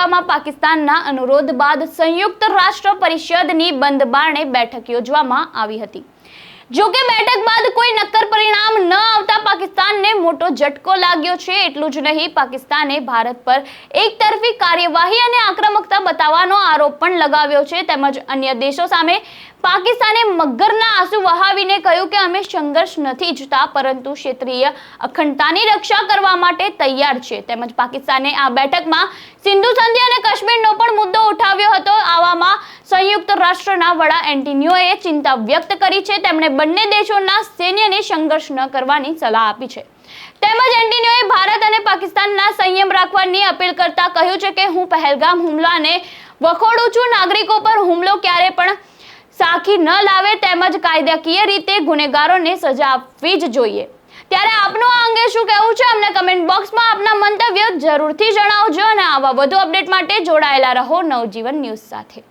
એવામાં પાકિસ્તાનના અનુરોધ બાદ સંયુક્ત રાષ્ટ્ર પરિષદની બંધ બારણે બેઠક યોજવામાં આવી હતી. જો કે બેઠક બાદ કોઈ નક્કર પરિણામ મોટો ઝટકો લાગ્યો છે, એટલું જ નહીં, પાકિસ્તાને ભારત પર એકતરફી કાર્યવાહી અને આક્રમકતા બતાવવાનો આરોપ પણ લગાવ્યો છે. તેમજ અન્ય દેશો સામે પાકિસ્તાને મગરના આંસુ વહાવીને કહ્યું કે અમે સંઘર્ષ નથી ઈચ્છતા, પરંતુ ક્ષેત્રીય અખંડતાની રક્ષા કરવા માટે તૈયાર છે. તેમજ પાકિસ્તાને આ બેઠકમાં સિંધુ સંધિ અને કાશ્મીરનો પણ મુદ્દો સંયુક્ત રાષ્ટ્રના વડા એન્ટિનિયોએ ચિંતા વ્યક્ત કરી છે. તેમણે બંને દેશોના સૈન્યને સંઘર્ષ ન કરવાની સલાહ આપી છે. તેમજ એન્ટિનિયોએ ભારત અને પાકિસ્તાનના સંયમ રાખવાની અપીલ કરતા કહ્યું છે કે, હું પહેલગામ હુમલાને વખોડું છું. નાગરિકો પર હુમલો ક્યારે પણ સાખી ન લાવે તેમજ કાયદાકીય રીતે ગુનેગારોને સજા આપવી જ જોઈએ. ત્યારે આપનું આ અંગે શું કહેવું છે? અમને કમેન્ટ બોક્સમાં આપના મંતવ્ય જરૂરથી જણાવજો અને આવા વધુ અપડેટ માટે જોડાયેલા રહો નવજીવન ન્યૂઝ સાથે.